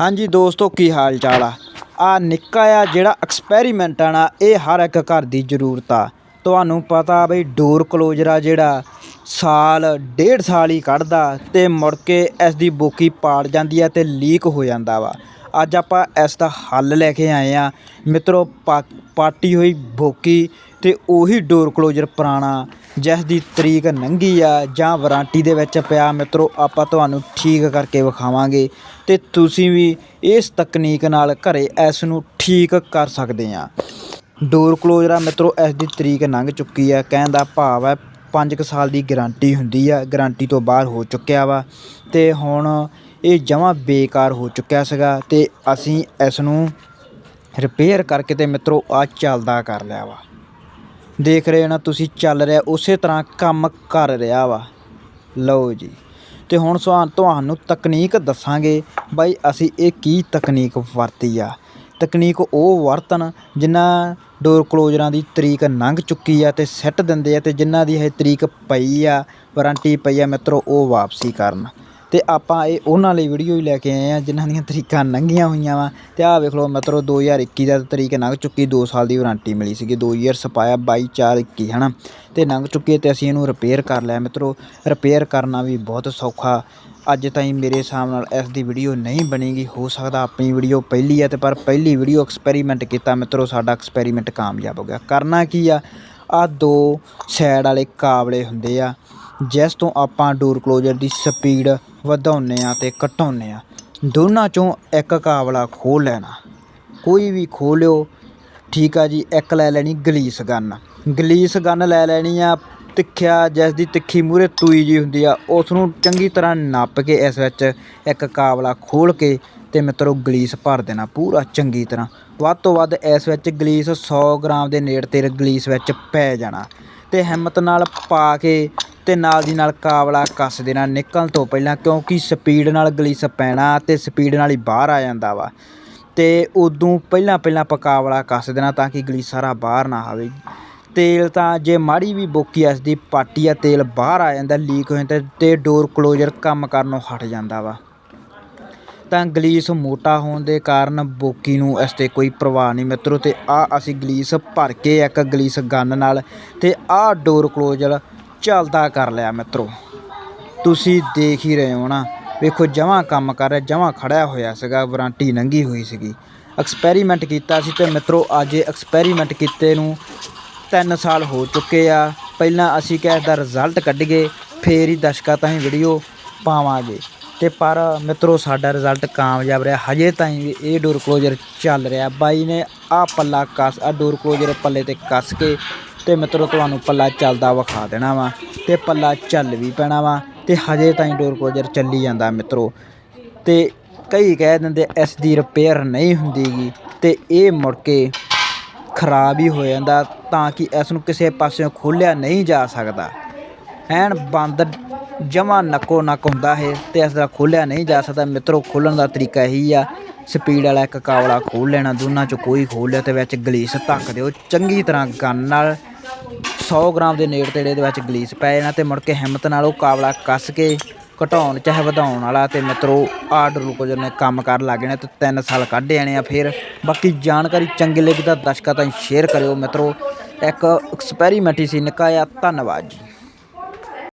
ਹਾਂਜੀ ਦੋਸਤੋ, ਕੀ ਹਾਲ ਚਾਲ ਆ? ਆ ਨਿੱਕਾ ਆ ਜਿਹੜਾ ਐਕਸਪੈਰੀਮੈਂਟ ਆ ਨਾ, ਇਹ ਹਰ ਇੱਕ ਘਰ ਦੀ ਜ਼ਰੂਰਤ ਆ। ਤੁਹਾਨੂੰ ਪਤਾ ਬਈ ਡੋਰ ਕਲੋਜ਼ਰ ਆ ਜਿਹੜਾ, ਸਾਲ, ਡੇਢ ਸਾਲ ਹੀ ਕੱਢਦਾ ਤੇ ਮੁੜ ਕੇ ਇਸ ਦੀ ਬੋਕੀ ਪਾੜ ਜਾਂਦੀ ਆ ਤੇ ਲੀਕ ਹੋ ਜਾਂਦਾ ਵਾ। ਅੱਜ ਆਪਾਂ ਇਸ ਦਾ ਹੱਲ ਲੈ ਕੇ ਆਏ ਆ। ਮਿੱਤਰੋ ਪਾਟੀ ਹੋਈ ਬੋਕੀ ਤੇ ਉਹੀ ਡੋਰ ਕਲੋਜ਼ਰ ਪੁਰਾਣਾ। ਜਿਸ ਦੀ ਤਰੀਕ ਲੰਘੀ ਆ ਜਾਂ ਵਾਰੰਟੀ ਦੇ ਵਿੱਚ ਪਿਆ, ਮਿੱਤਰੋ, ਆਪਾਂ ਤੁਹਾਨੂੰ ਠੀਕ ਕਰਕੇ ਵਿਖਾਵਾਂਗੇ ਤੇ ਤੁਸੀਂ ਵੀ ਇਸ ਤਕਨੀਕ ਨਾਲ ਘਰੇ ਇਸ ਨੂੰ ਠੀਕ ਕਰ ਸਕਦੇ ਆ। ਡੋਰ ਕਲੋਜ਼ਰ ਆ, ਮਿੱਤਰੋ ਇਸ ਦੀ ਤਰੀਕ ਲੰਘ ਚੁੱਕੀ ਆ। ਕਹਿਣ ਦਾ ਭਾਵ ਹੈ 5 ਕੁ ਸਾਲ ਦੀ ਗਾਰੰਟੀ ਹੁੰਦੀ ਆ ਗਾਰੰਟੀ ਤੋਂ ਬਾਹਰ ਹੋ ਚੁੱਕਿਆ ਵਾ ਤੇ ਹੁਣ ਇਹ ਜਮਾਂ ਬੇਕਾਰ ਹੋ ਚੁੱਕਿਆ ਸੀਗਾ ਤੇ ਅਸੀਂ ਇਸ ਨੂੰ ਰਿਪੇਅਰ ਕਰਕੇ ਤੇ ਮਿੱਤਰੋ ਆ ਚੱਲਦਾ ਕਰ ਲਿਆ ਵਾ। ਦੇਖ ਰਹੇ ਹੋ ਨਾ, ਤੁਸੀਂ ਚੱਲ ਰਿਹਾ, ਉਸੇ ਤਰ੍ਹਾਂ ਕੰਮ ਕਰ ਰਿਹਾ ਵਾ। ਲਓ ਜੀ। ਤੇ ਹੁਣ ਸੁਆ, ਤੁਹਾਨੂੰ ਤਕਨੀਕ ਦੱਸਾਂਗੇ, ਬਾਈ ਅਸੀਂ ਇਹ ਕੀ ਤਕਨੀਕ ਵਰਤੀ ਆ। ਤਕਨੀਕ ਉਹ ਵਰਤਨ ਜਿਨ੍ਹਾਂ ਡੋਰ ਕਲੋਜ਼ਰਾਂ ਦੀ ਤਰੀਕ ਲੰਘ ਚੁੱਕੀ ਆ ਤੇ ਸੈੱਟ ਦਿੰਦੇ ਆ ਤੇ ਜਿਨ੍ਹਾਂ ਦੀ ਇਹ ਤਰੀਕ ਪਈ ਆ ਵਾਰੰਟੀ ਪਈ ਆ ਮਿੱਤਰੋ, ਉਹ ਵਾਪਸੀ ਕਰਨ। ਤੇ ਆਪਾਂ ਇਹ ਉਹਨਾਂ ਲਈ ਵੀਡੀਓ ਹੀ ਲੈ ਕੇ ਆਏ ਆ, ਜਿਨ੍ਹਾਂ ਦੀਆਂ ਤਰੀਕਾਂ ਲੰਘੀਆਂ ਹੋਈਆਂ ਵਾ। ਤੇ ਆਹ ਵੇਖ ਲਓ, ਮਿੱਤਰੋ 2021 ਦਾ ਤਰੀਕ ਲੰਘ ਚੁੱਕੀ 2 ਸਾਲ ਦੀ ਵਾਰੰਟੀ ਮਿਲੀ ਸੀਗੀ 2 ਇਅਰਸ ਪਾਇਆ 22 4 21 ਹਨਾ? ਤੇ ਲੰਘ ਚੁੱਕੀ ਹੈ ਤੇ ਅਸੀਂ ਇਹਨੂੰ ਰਿਪੇਅਰ ਕਰ ਲਿਆ। ਮਿੱਤਰੋ ਰਿਪੇਅਰ ਕਰਨਾ ਵੀ ਬਹੁਤ ਸੌਖਾ। ਅੱਜ ਤਾਈਂ ਮੇਰੇ ਹਿਸਾਬ ਨਾਲ ਇਸ ਦੀ ਵੀਡੀਓ ਨਹੀਂ ਬਣੇਗੀ। ਹੋ ਸਕਦਾ ਆਪਣੀ ਵੀਡੀਓ ਪਹਿਲੀ ਆ ਤੇ ਪਰ ਪਹਿਲੀ ਵੀਡੀਓ ਐਕਸਪੈਰੀਮੈਂਟ ਕੀਤਾ, ਮਿੱਤਰੋ, ਸਾਡਾ ਐਕਸਪੈਰੀਮੈਂਟ ਕਾਮਯਾਬ ਹੋ ਗਿਆ। ਕਰਨਾ ਕੀ ਆ? ਆ ਦੋ ਸਾਈਡ ਵਾਲੇ ਕਾਬਲੇ ਹੁੰਦੇ ਆ। ਜਿਸ ਤੋਂ ਆਪਾਂ ਡੋਰ ਕਲੋਜ਼ਰ ਦੀ ਸਪੀਡ ਵਧਾਉਂਦੇ ਹਾਂ ਅਤੇ ਘਟਾਉਂਦੇ ਹਾਂ, ਦੋਨਾਂ ਚੋਂ ਇੱਕ ਕਾਬਲਾ ਖੋਲ ਲੈਣਾ। ਕੋਈ ਵੀ ਖੋਹ ਲਿਓ ਠੀਕ ਆ ਜੀ, ਇੱਕ ਲੈ ਲੈਣੀ ਗਲੀਸ ਗੰਨ। ਗਲੀਸ ਗੰਨ ਲੈ ਲੈਣੀ ਆ, ਤਿੱਖਿਆ, ਜਿਸ ਦੀ ਤਿੱਖੀ ਮੂਰੇ ਤੂਈ ਜੀ ਹੁੰਦੀ ਆ ਉਸ ਨੂੰ ਚੰਗੀ ਤਰ੍ਹਾਂ ਨੱਪ ਕੇ ਇਸ ਵਿੱਚ ਇੱਕ ਕਾਬਲਾ ਖੋਲ ਕੇ ਤੇ ਮਿੱਤਰੋ ਗਲੀਸ ਭਰ ਦੇਣਾ, ਪੂਰਾ ਚੰਗੀ ਤਰ੍ਹਾਂ। ਵੱਧ ਤੋਂ ਵੱਧ ਇਸ ਵਿੱਚ ਗਲੀਸ 100 ਗ੍ਰਾਮ ਦੇ ਨੇੜੇ ਤੇੜੇ ਗਲੀਸ ਵਿੱਚ ਪੈ ਜਾਣਾ। ਤੇ ਹਿੰਮਤ ਨਾਲ ਪਾ ਕੇ ਅਤੇ ਨਾਲ ਦੀ ਨਾਲ ਕਾਬਲਾ ਕੱਸ ਦੇਣਾ ਨਿਕਲਣ ਤੋਂ ਪਹਿਲਾਂ, ਕਿਉਂਕਿ ਸਪੀਡ ਨਾਲ ਗਲੀਸ ਪੈਣਾ ਅਤੇ ਸਪੀਡ ਨਾਲ ਹੀ ਬਾਹਰ ਆ ਜਾਂਦਾ ਵਾ। ਅਤੇ ਉਦੋਂ ਪਹਿਲਾਂ ਪਹਿਲਾਂ ਆਪਾਂ ਕਾਬਲਾ ਕੱਸ ਦੇਣਾ ਤਾਂ ਕਿ ਗਲੀਸਾਰਾ ਬਾਹਰ ਨਾ ਆਵੇ। ਤੇਲ ਤਾਂ ਜੇ ਮਾੜੀ ਵੀ ਬੋਕੀ ਇਸ ਪਾਟੀ ਆ, ਤੇਲ ਬਾਹਰ ਆ ਜਾਂਦਾ ਲੀਕ ਹੋ ਜਾਂਦਾ ਅਤੇ ਡੋਰ ਕਲੋਜ਼ਰ ਕੰਮ ਕਰਨੋਂ ਹਟ ਜਾਂਦਾ ਵਾ। ਤਾਂ ਗਲੀਸ ਮੋਟਾ ਹੋਣ ਦੇ ਕਾਰਨ ਬੋਕੀ ਨੂੰ ਇਸ ਤੇ ਕੋਈ ਪ੍ਰਵਾਹ ਨਹੀਂ ਮਿੱਤਰੋ ਅਤੇ ਆਹ ਅਸੀਂ ਗਲੀਸ ਭਰ ਕੇ ਇੱਕ ਗਲੀਸ ਗੰਨ ਨਾਲ ਅਤੇ ਆਹ ਡੋਰ ਕਲੋਜ਼ਰ ਚੱਲਦਾ ਕਰ ਲਿਆ ਮਿੱਤਰੋ। ਤੁਸੀਂ ਦੇਖ ਹੀ ਰਹੇ ਹੋ ਨਾ, ਵੇਖੋ ਜਮਾਂ ਕੰਮ ਕਰ ਰਿਹਾ, ਜਮਾਂ ਖੜਿਆ ਹੋਇਆ ਸੀਗਾ, ਵਾਰੰਟੀ ਲੰਘੀ ਹੋਈ ਸੀਗੀ। ਐਕਸਪੈਰੀਮੈਂਟ ਕੀਤਾ ਸੀ ਤੇ ਮਿੱਤਰੋ ਅੱਜ ਐਕਸਪੈਰੀਮੈਂਟ ਕੀਤੇ ਨੂੰ 3 ਸਾਲ ਹੋ ਚੁੱਕੇ ਆ। ਪਹਿਲਾਂ ਅਸੀਂ ਕਿਹਾ ਦਾ ਰਿਜ਼ਲਟ ਕੱਢੀਏ ਫੇਰ ਹੀ ਦਰਸ਼ਕਾਂ ਤਾਈਂ ਵੀਡੀਓ ਪਾਵਾਂਗੇ। ਤੇ ਪਰ ਮਿੱਤਰੋ ਸਾਡਾ ਰਿਜ਼ਲਟ ਕਾਮਯਾਬ ਰਿਹਾ। ਹਜੇ ਤਾਈਂ ਵੀ ਇਹ ਡੋਰ ਕਲੋਜ਼ਰ ਚੱਲ ਰਿਹਾ। ਬਾਈ ਨੇ ਆ ਪੱਲਾ ਕੱਸ ਆ ਡੋਰ ਕਲੋਜ਼ਰ ਪੱਲੇ ਤੇ ਕੱਸ ਕੇ ਤੇ ਮਿੱਤਰੋ ਤੁਹਾਨੂੰ ਪੱਲਾ ਚੱਲਦਾ ਵਿਖਾ ਦੇਣਾ ਵਾ ਤੇ ਪੱਲਾ ਚੱਲ ਵੀ ਪੈਣਾ ਵਾ ਤੇ ਹਜੇ ਤਾਈਂ ਡੋਰ ਕਲੋਜ਼ਰ ਚੱਲੀ ਜਾਂਦਾ ਮਿੱਤਰੋ। ਤੇ ਕਈ ਕਹਿ ਦਿੰਦੇ ਇਸ ਦੀ ਰਿਪੇਅਰ ਨਹੀਂ ਹੁੰਦੀਗੀ ਤੇ ਇਹ ਮੁੜ ਕੇ ਖਰਾਬ ਹੀ ਹੋ ਜਾਂਦਾ ਤਾਂ ਕਿ ਇਸ ਨੂੰ ਕਿਸੇ ਪਾਸਿਓਂ ਖੋਲ੍ਹਿਆ ਨਹੀਂ ਜਾ ਸਕਦਾ। ਐਨ ਬੰਦ ਜਮਾ ਨੱਕੋ ਨੱਕ ਹੁੰਦਾ ਹੈ ਤੇ ਇਸ ਦਾ ਖੋਲ੍ਹਿਆ ਨਹੀਂ ਜਾ ਸਕਦਾ। ਮਿੱਤਰੋ ਖੋਲ੍ਹਣ ਦਾ ਤਰੀਕਾ ਇਹੀ ਆ। ਸਪੀਡ ਵਾਲਾ ਇੱਕ ਕਾਵਲਾ ਖੋਲ ਲੈਣਾ, ਦੋਨਾਂ ਚੋਂ ਕੋਈ ਖੋਲ ਲਿਆ ਤੇ ਵਿੱਚ ਗਲੀਸ ਧੱਕ ਦਿਓ। ਚੰਗੀ ਤਰ੍ਹਾਂ ਗੰਨ ਨਾਲ 100 ਗ੍ਰਾਮ ਦੇ ਨੇੜੇ ਤੇੜੇ ਦੇ ਵਿੱਚ ਗਲੀਸ ਪੈ ਜਾਣਾ ਤੇ ਮੁੜ ਕੇ ਹਿੰਮਤ ਨਾਲ ਉਹ ਕਾਵਲਾ ਕੱਸ ਕੇ ਘਟਾਉਣ ਚਾਹੇ ਵਧਾਉਣ ਵਾਲਾ ਤੇ ਮਿੱਤਰੋ, ਆਰਡਰ ਰੁਕੋ ਨੇ ਕੰਮ ਕਰਨ ਲੱਗ ਜਾਣੇ ਤੇ 3 ਸਾਲ ਕੱਢ ਜਾਣੇ ਆ ਫਿਰ। ਬਾਕੀ ਜਾਣਕਾਰੀ ਚੰਗੀ ਲੱਗੀ ਤਾਂ ਦਰਸ਼ਕਾਂ ਤਾਈਂ ਸ਼ੇਅਰ ਕਰਿਓ ਮਿੱਤਰੋ। ਇੱਕ ਐਕਸਪੈਰੀਮੈਂਟ ਹੀ ਸੀ, ਨਿੱਕਾ ਜਿਹਾ ਧੰਨਵਾਦ ਜੀ।